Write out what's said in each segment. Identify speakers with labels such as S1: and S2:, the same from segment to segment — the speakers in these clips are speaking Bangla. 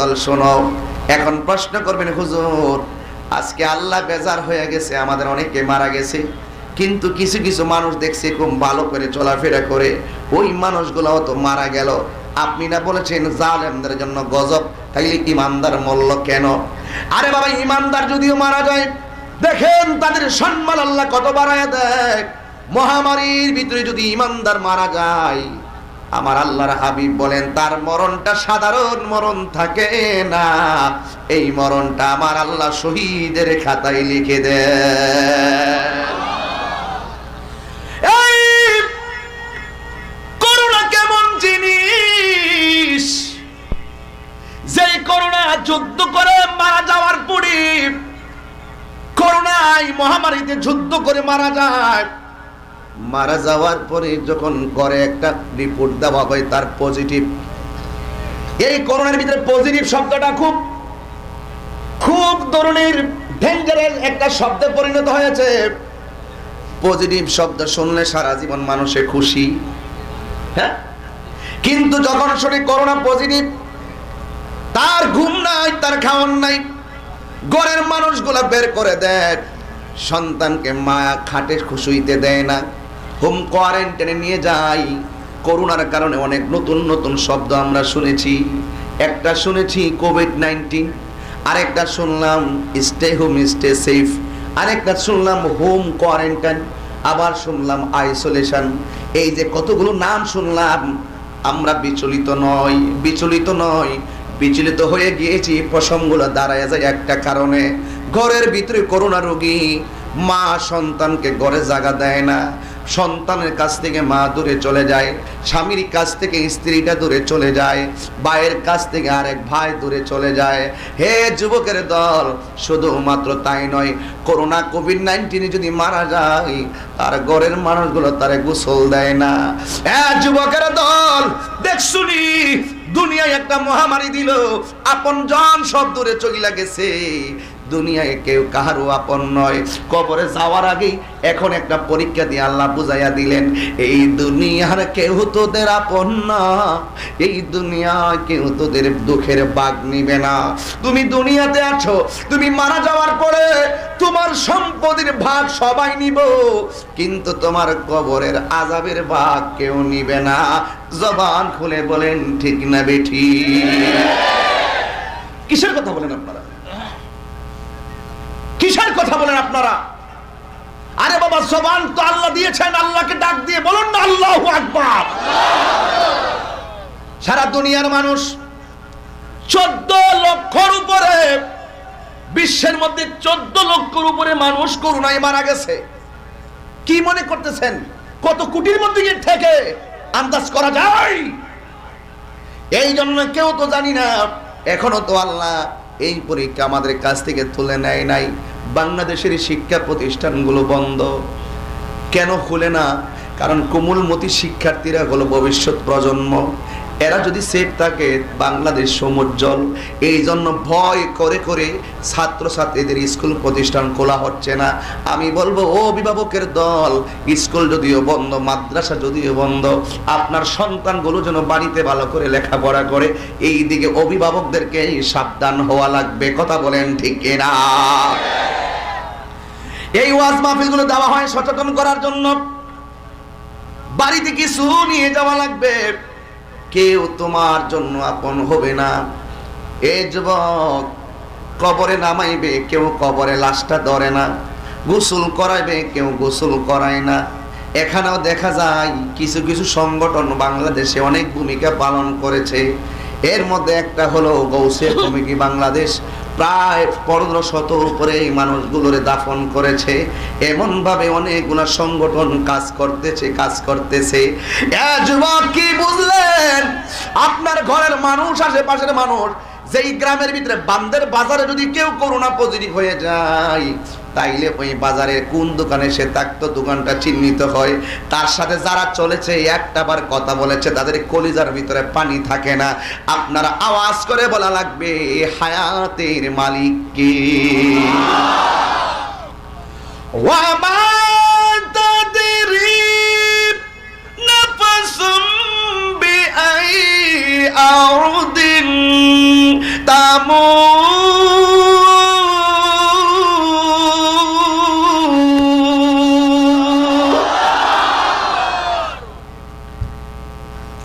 S1: দল শোনো। এখন প্রশ্ন করবেন, হুজুর, আজকে আল্লাহ বেজার হয়ে গেছে, আমাদের অনেকে মারা গেছে, কিন্তু কিছু কিছু মানুষ দেখছে খুব ভালো করে চলাফেরা করে, ওই মানুষগুলো তো মারা গেল। আপনি না বলেছেন জালেমদের জন্য গজব, তাইলে ইমানদার মল্ল কেন? আরে বাবা, ইমানদার যদিও মারা যায়, দেখেন তাদের সম্মান আল্লাহ কত বাড়ায় দেয়। মহামারীর ভিতরে যদি ইমানদার মারা যায় আমার আল্লাহর হাবিব বলেন, তার মরণটা সাধারণ মরণ থাকে না। এই মরণটা আমার আল্লাহ শহীদের খাতায় লিখে করোনা যুদ্ধ করে মারা যাওয়ার মহামারীতে যুদ্ধ করে মারা যায়। মারা যাওয়ার পরে যখন করে একটা রিপোর্ট দেওয়া হয়, তার পজিটিভ এই করোনার ভিতরে পজিটিভ শব্দটা খুব খুব ধরনের ডেঞ্জারাস একটা শব্দে পরিণত হয়েছে। পজিটিভ শব্দ শুনলে সারা জীবন মানুষে খুশি। হ্যাঁ? কিন্তু যখন শুনি করোনা পজিটিভ তার ঘুম নাই, তার খাওয়ান নাই, ঘরের মানুষগুলা বের করে দেয়। সন্তানকে মা খাটে খুশুইতে দেয় না। হোম কোয়ারেন্টাইনে নিয়ে যাই। করোনার কারণে অনেক নতুন নতুন শব্দ আমরা শুনেছি। একটা শুনেছি কোভিড নাইন্টিন, আরেকটা শুনলাম স্টে হোম স্টে সেফ আরেকটা শুনলাম হোম কোয়ারেন্টাইন, আবার শুনলাম আইসোলেশন এই যে কতগুলো নাম শুনলাম, আমরা বিচলিত নয় বিচলিত নয় বিচলিত হয়ে গিয়েছি। প্রসঙ্গগুলো দাঁড়ায় যায় একটা কারণে। ঘরের ভিতরে করোনা রোগী মা সন্তানকে ঘরে জায়গা দেয় না। সন্তানের কাছ থেকে মা দূরে চলে যায়, স্বামীর কাছ থেকে স্ত্রীটা দূরে চলে যায়, ভাইয়ের কাছ থেকে আরেক ভাই দূরে চলে যায়। হে যুবকের দল, শুধুমাত্র তাই নয়, করোনা কোভিড নাইন্টিনে যদি মারা যায়, তার ঘরের মানুষগুলো তারে গোসল দেয় না। হ্যাঁ যুবকের দল দেখ শুনি দুনিয়ায় একটা মহামারী দিল, আপন জন সব দূরে চলিলা গেছে। দুনিয়ায় কেউ কাহারও আপন নয়। কবরে যাওয়ার আগেই এখন একটা পরীক্ষা দিয়ে আল্লাহ বুঝাইয়া দিলেন, এই দুনিয়ার কেউ তোদের আপন না, এই দুনিয়ায় কেউ তোদের দুঃখের বাগ নিবে না। তুমি দুনিয়াতে আছো, তুমি মারা যাওয়ার পরে তোমার সম্পদের ভাগ সবাই নিব, কিন্তু তোমার কবরের আজাবের ভাগ কেউ নিবে না। জবান খুলে বলেন, ঠিক না বেঠি। কিসের কথা বলেন আপনারা? কিসের কথা বলেন আপনারা। আরে বাবা, জবান তো আল্লাহ দিয়েছেন, আল্লাহকে ডাক দিয়ে বলুন না, আল্লাহ আকবার। সারা দুনিয়ার মানুষ চোদ্দ লক্ষর উপরে, বিশ্বের মধ্যে চোদ্দ লক্ষর উপরে মানুষ করুণায় মারা গেছে। কি মনে করতেছেন? কত কোটির মধ্যে থেকে আন্দাজ করা যায়? এই জন্য কেউ তো জানি না, এখনও তো আল্লাহ এই পরীক্ষা আমাদের কাছ থেকে তুলে নেয় নাই। বাংলাদেশের শিক্ষা প্রতিষ্ঠানগুলো বন্ধ। কেন খুলে না? কারণ কোমলমতি শিক্ষার্থীরা হলো ভবিষ্যৎ প্রজন্ম। এরা যদি সেফ থাকে, বাংলাদেশ সমুজ্জ্বল। এই জন্য ভয় করে করে ছাত্রছাত্রীদের স্কুল প্রতিষ্ঠান খোলা হচ্ছে না। আমি বলব, ও অভিভাবকের দল, স্কুল যদিও বন্ধ, মাদ্রাসা যদিও বন্ধ, আপনার সন্তানগুলো যেন বাড়িতে ভালো করে লেখাপড়া করে। এই দিকে অভিভাবকদেরকে সাবধান হওয়া লাগবে। কথা বলেন ঠিক না এই ওয়াজ মাহফিলগুলো দেওয়া হয় সচেতন করার জন্য। বাড়িতে কিছু নিয়ে যাওয়া লাগবে। কেউ তোমার জন্য আপন হবে না। এ যুবক, কবরে নামাইবে, কেউ কবরে লাশটা ধরে না। গোসল করাইবে, কেউ গোসল করায় না। এখানেও দেখা যায়, কিছু কিছু সংগঠন বাংলাদেশে অনেক ভূমিকা পালন করেছে। এর মধ্যে একটা হলো গৌসে কমিটি বাংলাদেশ? প্রায় পনেরো শত উপরে এই মানুষগুলোরে দাফন করেছে। এমন ভাবে অনেকগুলো সংগঠন কাজ করতেছে কাজ করতেছে। কি বুঝলেন? আপনার ঘরের মানুষ, আশেপাশের মানুষ যেই গ্রামের ভিতরে বান্দের বাজারে যদি কেউ করোনা পজিটিভ হয়ে যায়, তাইলে ওই বাজারে কোন দোকানে সে থাকতো, দোকানটা চিহ্নিত হয়। তার সাথে যারা চলেছে, একটা বার কথা বলেছে, তাদের কলিজার ভিতরে পানি থাকে না। আপনারা আওয়াজ করে বলা লাগবে হায়াতের মালিক কে? ওয়ামা তাদরি নাফসুম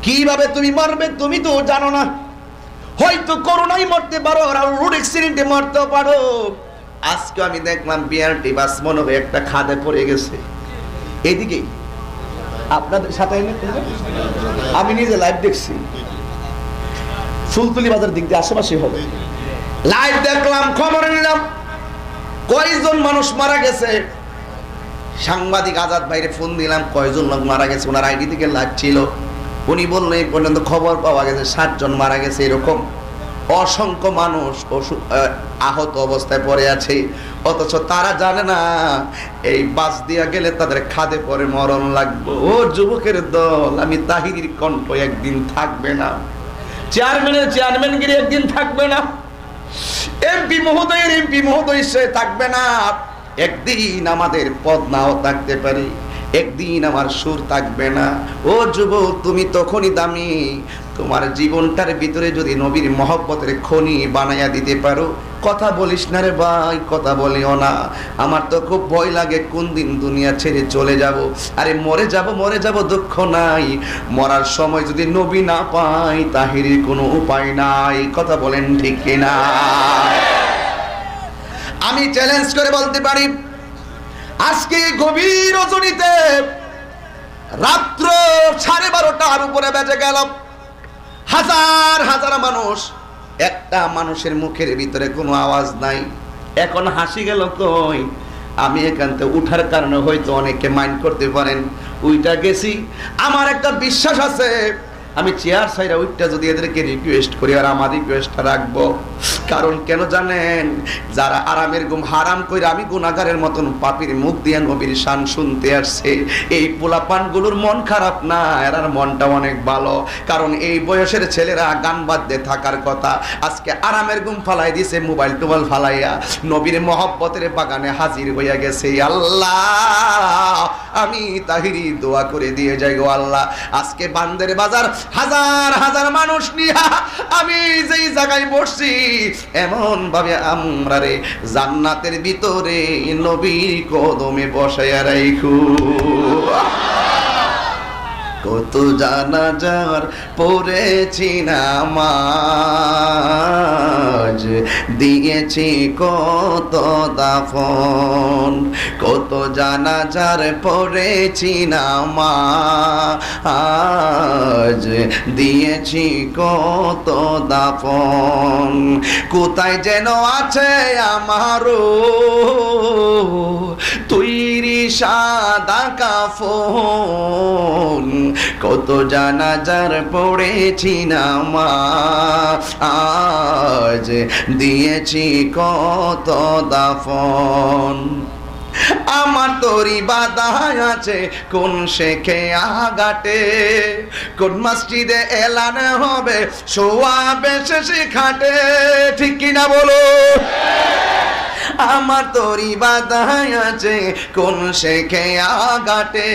S1: কীভাবে তুমি মরবে তুমি তো জানো না। হয়তো করোনাই মরতে পারো রোড অ্যাক্সিডেন্টে মরতে পারো। আজকে আমি দেখলাম বিআরটি বাস মনে হয় একটা খাদে পড়ে গেছে। এদিকেই আপনাদের সাথে আমি নিজে লাইভ দেখছি। ফুলতুলি বাজার দিক দিয়ে আশেপাশে হবে। লাইভ দেখলাম, খবর নিলাম। কয়জন মানুষ মারা গেছে? সাংবাদিক আজাদ ভাইরে ফোন দিলাম, কয়জন লোক মারা গেছে? ওনার আইডি থেকে লাইভ ছিল। উনি বললেন এই পর্যন্ত খবর পাওয়া গেছে ষাটজন মারা গেছে এরকম। অসংখ্য মানুষ আহত অবস্থায় পড়ে আছে। অথচ তারা জানে না, এই বাস দিয়া গেলে তাদের খাদে পরে মরণ লাগবে। ও যুবকের দল, আমি তাহিরির কণ্ঠ একদিন থাকবে না। চেয়ারম্যানের চেয়ারম্যান চেয়ারম্যানগিরি একদিন থাকবে না। এমপি মহোদয়ের এমপি মহোদয় সে থাকবে না। একদিন আমাদের পদ নাও থাকতে পারে। একদিন আমার সুর থাকবে না। ও যুব তুমি তখনই দামি। তোমার জীবনটার ভিতরে যদি নবীর মহব্বতের খনি বানাইয়া দিতে পারো কথা বলিস না রে ভাই, কথা বলিও না। আমার তো খুব ভয় লাগে কোন দিন দুনিয়া ছেড়ে চলে যাব। আরে মরে যাব মরে যাব, দুঃখ নাই। মরার সময় যদি নবী না পাই তাহিরির কোনো উপায় নাই। কথা বলেন ঠিক কিনা? আমি চ্যালেঞ্জ করে বলতে পারি, আজকে গভীর রজনীতে রাত্র সাড়ে বারোটার উপরে বেজে গেল। হাজার হাজার মানুষ একটা মানুষের মুখের ভিতরে কোনো আওয়াজ নাই। এখন হাসি গেল কই? আমি থেকে উঠার কারণে হয়তো অনেকে মাইন্ড করতে পারেন। উইটা গেছি। আমার একটা বিশ্বাস আছে। আমি চেয়ার সাইরা উইটটা যদি এদেরকে রিকোয়েস্ট করি আর আমার রিকোয়েস্টটা রাখব। কারণ কেন জানেন? যারা আরামের ঘুম হারাম কইরা আমি গুনাগারের মতন পাপির মুখ দিয়ে নবীর শান শুনতে আসছে, এই পোলাপানগুলোর মন খারাপ না, এরার মনটা অনেক ভালো। কারণ এই বয়সের ছেলেরা গান বাদ্যে থাকার কথা, আজকে আরামের ঘুম ফালাই দিছে, মোবাইল টোবাইল ফালাইয়া নবীর মহব্বতের বাগানে হাজির হইয়া গেছে। আল্লাহ, আমি তাহিরি দোয়া করে দিয়ে যাই গো আল্লাহ। আজকে বান্দের বাজার হাজার হাজার মানুষ নিয়া আমি যেই জায়গায় বসছি এমন ভাবে আমরা রে জান্নাতের ভিতরে নবীর কদমে বসাইয়া রাইখু। কত জানা যার পড়েছি নামাজ। দিয়েছি কত দাফন, কত জানা যার পড়েছি নামাজ। দিয়েছি কত দাফন, কোথায় যেন আছে আমারও তৈরি সাদা কাফন। কত জানাজার পড়েছি নামা আজ দিয়েছি কত দাফন। আমার তরি বাদায় আছে, কোন শেখে আগাটে কোন মসজিদে এলান হবে, শোয়া বেশে শিখাটে ঠিক কিনা বলো? আমার তরি বাদায় আছে, কোন শেখে আগাটে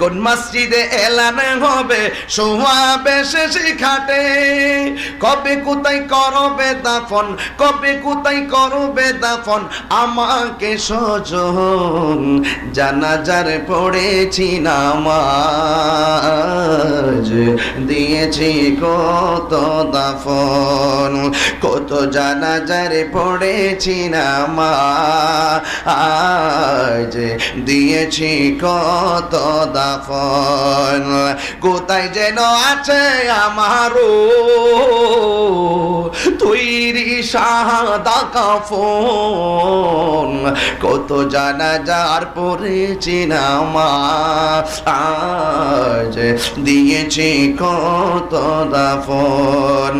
S1: কোন মসজিদে এলান হবে শোয়া বেশে শিখাটে কবে কোথায় করবে দাফন, কবে কোথায় করবে দাফন, আমাকে সজন, জানাজার পড়েছি নামাজ। দিয়েছি কত দাফন, কত জানাজার পড়েছি নামাজ দিয়েছি কত দাফন, কোথায় যেন আছে আমারও তৈরি সাদা কাফন, কত জানা যার পড়েছি নামাজ দিয়েছি কত দাফন,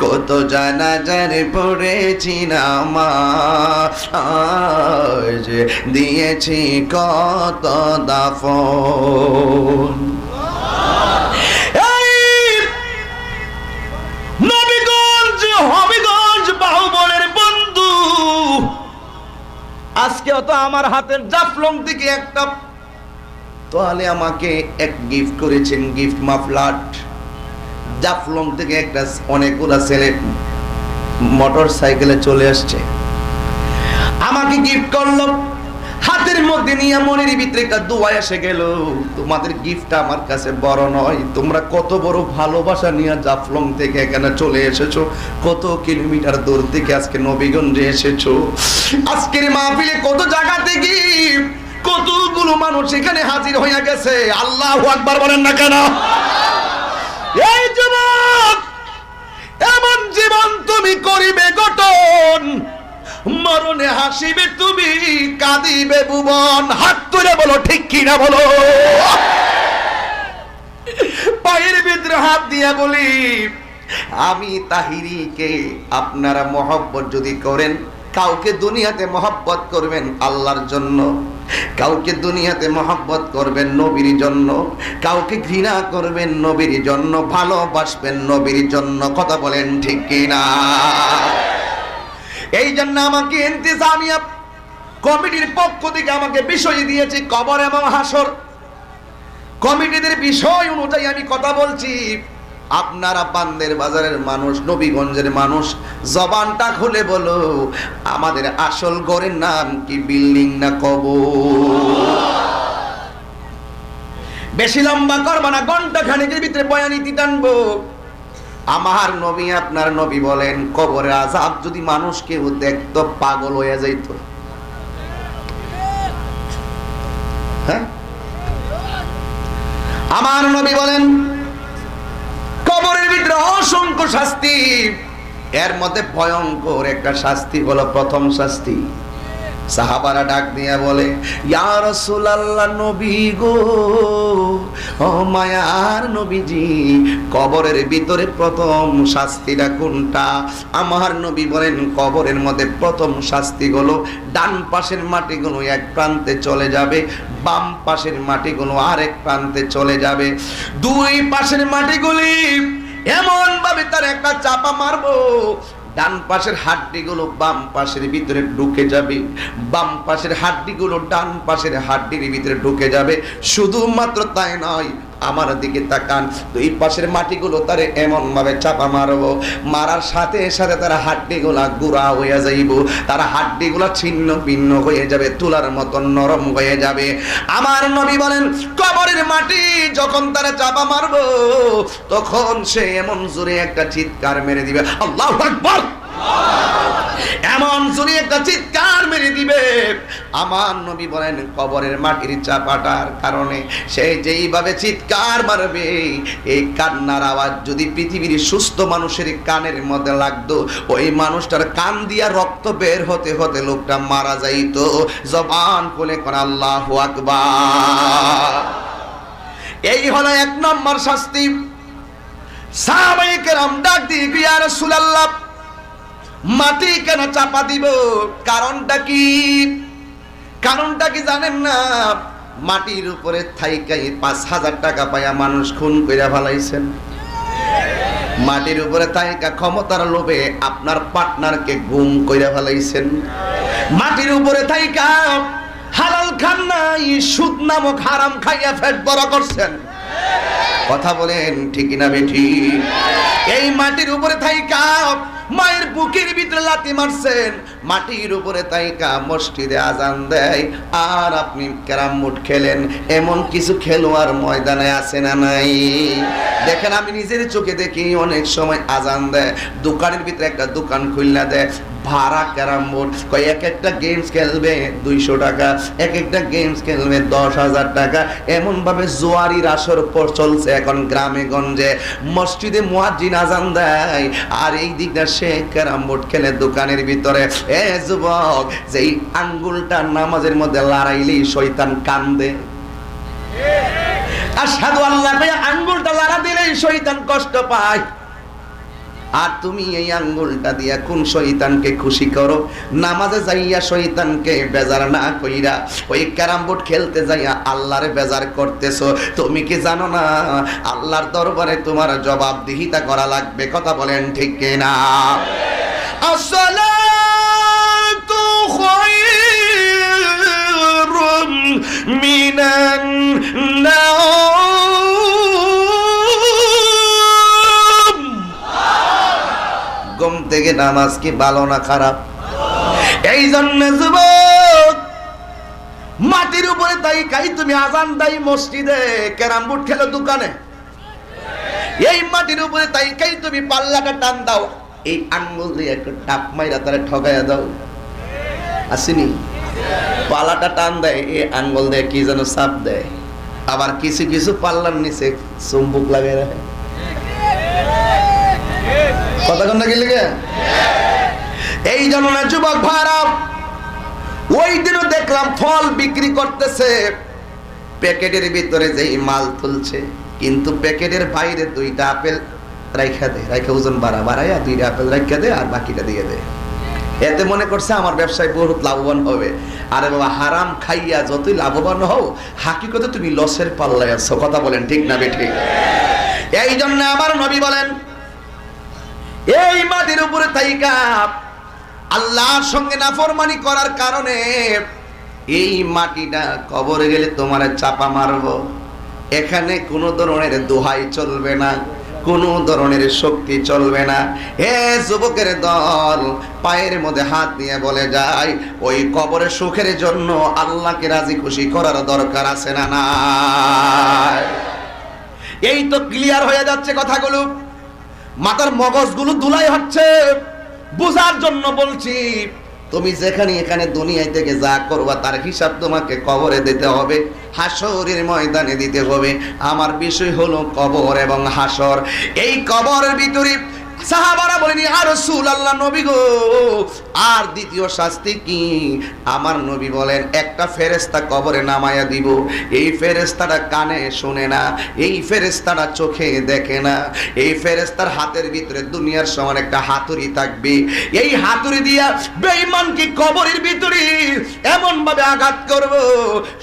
S1: কত জানা যার পড়েছি নামাজ দিয়েছি কত দাফন। বাহুবলের বন্ধু। আজকে তো আমার হাতের জাফলং থেকে একটা তাহলে আমাকে এক গিফট করেছেন গিফট মাফলাট। জাফলং থেকে একটা অনেকগুলা ছেলে মোটর সাইকেলে চলে আসছে। আমাকে গিফট করল। হাতের মধ্যে নিয়ে মনের ভিতরে একটা দোয়া এসে গেল, তোমাদের গিফট আমার কাছে বড় নয়, তোমরা কত বড় ভালোবাসা নিয়ে জাফলং থেকে এখানে চলে এসেছ, কত কিলোমিটার দূর থেকে আজকে নবীগঞ্জে এসেছ। আজকের মাহফিলে কত জায়গা থেকে কতগুলো মানুষ এখানে হাজির হইয়া গেছে। আল্লাহ আকবার বলেন না কেন? এই যুবক, এমন জীবন তুমি করিবে গঠন। মরণে হাসিবে তুমি, কাঁদিবে ভুবন। হাত তুলে বলো, ঠিক কিনা বলো? পায়ের ভিতরে হাত দিয়া বলি, আমি তাহিরিকে আপনারা মহব্বত যদি করেন, কাউকে দুনিয়াতে মহব্বত করবেন আল্লাহর জন্য। কাউকে দুনিয়াতে মহব্বত করবেন নবীর জন্য, কাউকে ঘৃণা করবেন নবীর জন্য, ভালোবাসবেন নবীর জন্য, কথা বলেন ঠিক কিনা? এই জন্য আমাকে ইন্তেজামিয়া কমিটির পক্ষ থেকে আমাকে বিষয় দিয়েছে কবর এবং হাসর কমিটিদের বিষয় অনুযায়ী আমি কথা বলছি। আপনারা বান্দের বাজারের মানুষ, নবীগঞ্জের মানুষ, জবানটা খুলে বলো, আমাদের আসল ঘরের নাম কি, বিল্ডিং না কব বেশি লম্বা করবা না ঘণ্টা খানিকের ভিতরে বয়ানীতি টানবো। আমার নবী, আপনার নবী বলেন, কবরের আজাব যদি মানুষ কেউ দেখতো, পাগল হয়ে যাইত। হ্যাঁ? আমার নবী বলেন কবরের ভিতরে অসংখ্য শাস্তি। এর মধ্যে ভয়ঙ্কর একটা শাস্তি হলো প্রথম শাস্তি। সাহাবারা ডাক দিয়া বলে, ইয়া রাসূলুল্লাহ নবী গো, ও মায়ার নবীজি, কবরের ভিতরে প্রথম শাস্তিটা কোনটা? আমার নবী বলেন, কবরের মধ্যে প্রথম শাস্তি হলো, ডান পাশের মাটিগুলো এক প্রান্তে চলে যাবে, বাম পাশের মাটিগুলো আরেক প্রান্তে চলে যাবে। দুই পাশের মাটিগুলি এমন ভাবে তার একটা চাপা মারবো ডান পাশের হাড্ডিগুলো বাম পাশের ভিতরে ঢুকে যাবে। বাম পাশের হাড্ডিগুলো ডান পাশের হাড্ডির ভিতরে ঢুকে যাবে। শুধুমাত্র তাই নয় আমার দিকে তাকান। দুই পাশের মাটিগুলো তারে এমন ভাবে চাপা মারবো। মারার সাথে সাথে তারা হাড্ডিগুলা গুড়া হয়ে যাইব। তারা হাড্ডিগুলা ছিন্ন ভিন্ন হয়ে যাবে, তুলার মতন নরম হয়ে যাবে। আমার নবী বলেন, কবরের মাটি যখন তারা চাপা মারবো, তখন সে এমন জোরে একটা চিৎকার মেরে দিবে। আল্লাহ আকবার! এমন জোরে একটা চিৎকার আমার নবী বলেন, কবরের মাটির চাপাটার কারণে সে যেইভাবে চিৎকার মারবে, এই কান্নার আওয়াজ যদি পৃথিবীর সুস্থ মানুষের কানের মধ্যে লাগতো, ওই মানুষটার কান দিয়া রক্ত বের হতে হতে লোকটা মারা যাইতো। জবান কোলে কোন, আল্লাহ এই হলো এক নম্বর শাস্তি। সাহাবায়ে কেরাম ডাক দিয়ে রাসূলুল্লাহ, মাটি কেন চাপা দিব? কারণটা কি? কারণটা কি জানেন না? মাটির উপরে থাইকাই পাঁচ হাজার টাকা পাইয়া মানুষ খুন কইরা ফেলাইছেন। মাটির উপরে থাইকা ক্ষমতার লোভে আপনার পার্টনারকে গুম কইরা ফেলাইছেন। মাটির উপরে থাইকা হালাল খান নাই, সুদ নামক হারাম খাইয়া ফেট বড় করছেন। কথা বলেন, ঠিক না বেঠি? এই মাটির উপরে থাইকা মায়ের বুকের ভিতরে লাতি মারছেন। মাটির উপরে তাই তাইকা মসজিদে আজান দেয়। আর আপনি ক্যারাম মুট খেলেন। এমন কিছু খেলোয়াড় ময়দানে আছে না নাই? দেখেন, আমি নিজের চোখে দেখি অনেক সময় আজান দেয়। দোকানের ভিতরে একটা দোকান খুলনা দেয়। ভাড়া ক্যারাম বোর্ড। এক একটা গেমস খেলবে দুইশো টাকা, এক একটা গেমস খেলবে দশ হাজার টাকা। এমন ভাবে জোয়ারির আসর পর চলছে এখন গ্রামে গঞ্জে। মসজিদে মুয়াজ্জিন আজান দেয়, আর এই দিকটা সে ক্যারাম বোর্ড খেলে দোকানের ভিতরে। এ যুবক, যেই আঙ্গুলটা নামাজের মধ্যে লড়াইলেই শয়তান কান্দে। আর সাধু আল্লাহ আঙ্গুলটা লাড়া দিলেই শয়তান কষ্ট পায়। আর তুমি এই আঙ্গুলটা দিয়া কোন শয়তানকে খুশি করো? নামাজে যাইয়া শয়তানকে বেজার না কইরা ওই ক্যারাম বোর্ড খেলতে যাইয়া আল্লাহর বেজার করতেছো। তুমি কি জানো না? আল্লাহর দরবারে তোমার জবাবদিহিতা করা লাগবে। কথা বলেন ঠিক আসসালাতু খায়রুম মিনান নাওম। থেকে নামাজ কি ভালো না খারাপ? এই জন্য যুবক, মাটির উপরে তাই কাই তুমি আজান দাই মসজিদে ক্যারাম বোর্ড খেলো দোকানে। এই মাটির উপরে তাই কাই তুমি পাল্লাটা টান দাও। এই আঙ্গুল দিয়ে একটু টাপ মাইরা তারা ঠকাইয়া দাও। আসেনি? পালাটা টান দেয়, এই আঙ্গুল দিয়ে কি যেন চাপ দেয়। আবার কিছু কিছু পাল্লার নিচে চুম্বুক লাগাই রাখে। কথা কন না গেলে এই জন্য যুবক ভাড়া ওই দিনও দেখলাম ফল বিক্রি করতেছে। প্যাকেটের ভিতরে যেই মাল তুলছে, কিন্তু প্যাকেটের বাইরে দুইটা আপেল রাইখা দে, রাইখা ওজন বাড়া, বাড়াইয়া দুইটা আপেল রাইখা দে আর বাকিটা দিয়ে দে। এতে মনে করছে আমার ব্যবসায় বহুত লাভবান হবে। আরে বাবা, হারাম খাইয়া যতই লাভবান হও, হাকিকতে তুমি লসের পাল্লায় আছো। কথা বলেন ঠিক না বেঠিক এই জন্য আমার নবী বলেন এই মাটির উপরে থাইকা। আল্লাহর সঙ্গে নাফরমানি করার কারণে এই মাটিটা কবরে গেলে তোমার চাপা মারবো। এখানে কোনো ধরনের দোহাই চলবে না, কোনো ধরনের শক্তি চলবে না। হে যুবকের দল, পায়ের মধ্যে হাত নিয়ে বলে যায় ওই কবরে সুখের জন্য আল্লাহকে রাজি খুশি করার দরকার আছে না না এই তো ক্লিয়ার হয়ে যাচ্ছে কথাগুলো। মাথার মগজগুলো দুলাই হচ্ছে। বোঝার জন্য বলছি, তুমি যেখানে এখানে দুনিয়ায় থেকে যা করবা, তার হিসাব তোমাকে কবরে দিতে হবে হাসরের ময়দানে দিতে হবে। আমার বিষয় হলো কবর এবং হাসর এই কবরের ভিতরে সাহাবারা বলেনি আর সুল আল্লাহ নবী গো আর দ্বিতীয় শাস্তি কি? আমার নবী বলেন, একটা ফেরেস্তা কবরে নামায়া দিব। এই ফেরেস্তাটা কানে শুনে না, এই ফেরেস্তাটা চোখে দেখে না। এই ফেরেস্তার হাতের ভিতরে দুনিয়ার সমান একটা হাতুড়ি থাকবে। এই হাতুড়ি দিয়া বেঈমানকে কবরের ভিতরে এমন ভাবে আঘাত করব,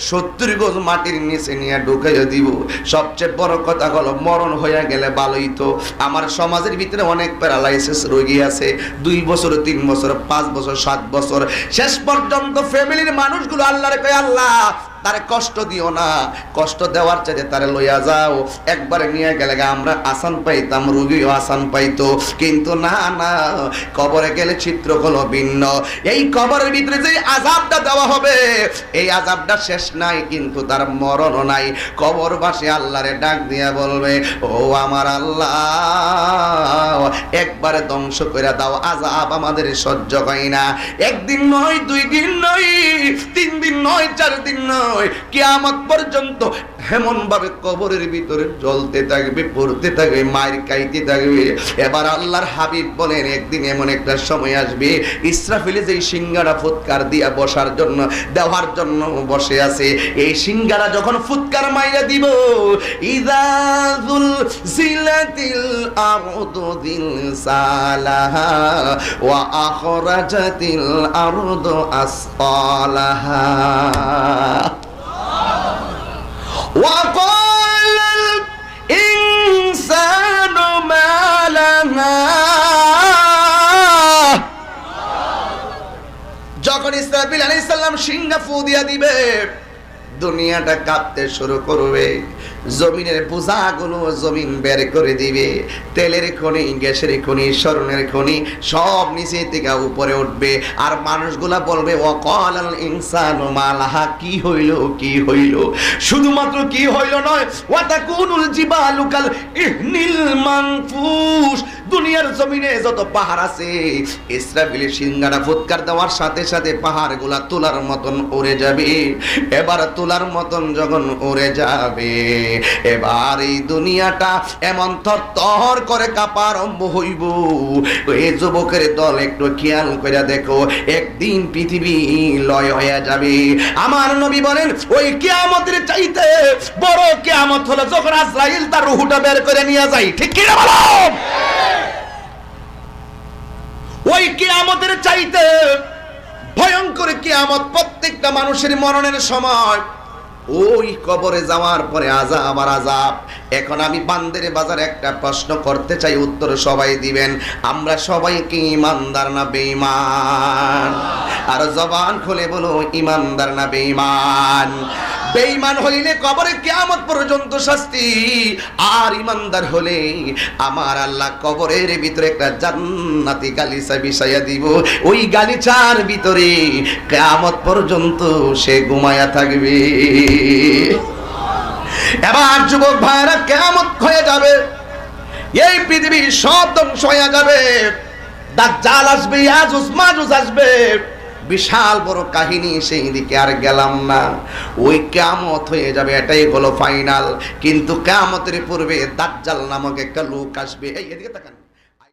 S1: সত্তর গজ মাটির নিচে নিয়ে ঢুকাইয়া দিব। সবচেয়ে বড় কথা হলো, মরণ হয়ে গেলে ভালোই তো। আমার সমাজের ভিতরে অনেক প্যারালাইসিস রোগী আছে, দুই বছর, তিন বছর, পাঁচ বছর সাত বছর। শেষ পর্যন্ত ফ্যামিলির মানুষগুলো আল্লাহরে কয় আল্লাহ তারে কষ্ট দিও না। কষ্ট দেওয়ার চাইতে তারে লইয়া যাও। একবারে নিয়ে গেলে আমরা আসান পাইতাম, রুগীও আসান পাইতো। কিন্তু না না, কবরে গেলে চিত্র হলো ভিন্ন। এই কবরের ভিতরে যে আজাবটা দেওয়া হবে, এই আজাবটা শেষ নাই, কিন্তু তার মরণও নাই। কবর কবরবাসী আল্লাহরে ডাক দিয়া বলবে, ও আমার আল্লাহ, একবারে ধ্বংস করে দাও। আজাব আমাদের সহ্য হয় না। একদিন নয়, দুই দিন নয়, তিন দিন নয়, চার দিন নয় কিয়ামত পর্যন্ত এমন ভাবে কবরের ভিতরে জ্বলতে থাকবে, পড়তে থাকবে, মায়ের খাইতে থাকবে। এবার আল্লাহর হাবিব বলেন, একদিন এমন একটা সময় আসবে, ইসরাফিলে যেই সিঙ্গারা ফুৎকার দিয়া বসার জন্য, দেওয়ার জন্য বসে আছে, এই সিঙ্গারা যখন ফুৎকার মাইরা দিব ইদাজুল জিলাতিল আরদু সালাহা ওয়া আখরাজাতিল আরদু আসqalaha وقال الإنسان ما لها যখন ইসরাফিল আলাইহিস সালাম সিংহা ফু দিয়া দিবে দুনিয়াটা কাঁপতে শুরু করবে। জমিনের বোঝাগুলো জমিন বের করে দিবে। তেলের খনি, গ্যাসের খনি, স্বর্ণের খনি সব নিচে থেকে উপরে উঠবে। আর মানুষগুলা বলবে অকল ইনসান মালাহা, কি হইল কি হইল? শুধুমাত্র কি হইল নয়, ওয়াতাকুনুল জিবালুকাল ইহনিল মানফুস। দুনিয়ার জমিনে যত পাহাড় আছে, ইসরাফিলের সিঙ্গারা ফুৎকার দেওয়ার সাথে সাথে পাহাড়গুলা তোলার মতন উড়ে যাবে। এবার তোলার মতন যখন উড়ে যাবে, এবার এই দুনিয়াটা এমন থর তহর করে কাঁপা আরম্ভ হইব। এই যুবকের দল একটু খেয়াল করে দেখো, একদিন পৃথিবী লয় হয়ে যাবে। আমার নবী বলেন, ওই কেয়ামতের চাইতে বড় কেয়ামত হলো যখন আজরাইল তার রুহুটা বের করে নিয়ে যায়। ঠিক কি না বলো? ওই কেয়ামতের চাইতে ভয়ঙ্কর কেয়ামত প্রত্যেকটা মানুষের মরণের সময়। ওই কবরে যাওয়ার পরে আজাব আবার আজাব এখন আমি বান্দের বাজার একটা প্রশ্ন করতে চাই, উত্তর সবাই দিবেন। আমরা সবাই কি ইমানদার না বেঈমান? আর জবান খুলে বলো, ইমানদার না বেঈমান? বেঈমান হইলে কবরে কিয়ামত পর্যন্ত শাস্তি। আর ইমানদার হলে আমার আল্লাহ কবরের ভিতরে একটা জান্নাতি গালিচা বিছাইয়া দিব। ওই গালিচার ভিতরে কিয়ামত পর্যন্ত সে ঘুমায়া থাকবে। এবার যুবক ভাইরা কেমন হয়ে যাবে। এই পৃথিবীর সব ধ্বংস হয়ে যাবে। দাজ্জাল আসবে ইয়াজুজ মাজুজ আসবে। বিশাল বড় কাহিনী সেই দিকে আর গেলাম না। ওই কেমত হয়ে যাবে, এটাই হলো ফাইনাল কিন্তু কেমতের পূর্বে দাজ্জাল নামক একটা লোক আসবে। এই, এদিকে তাকান।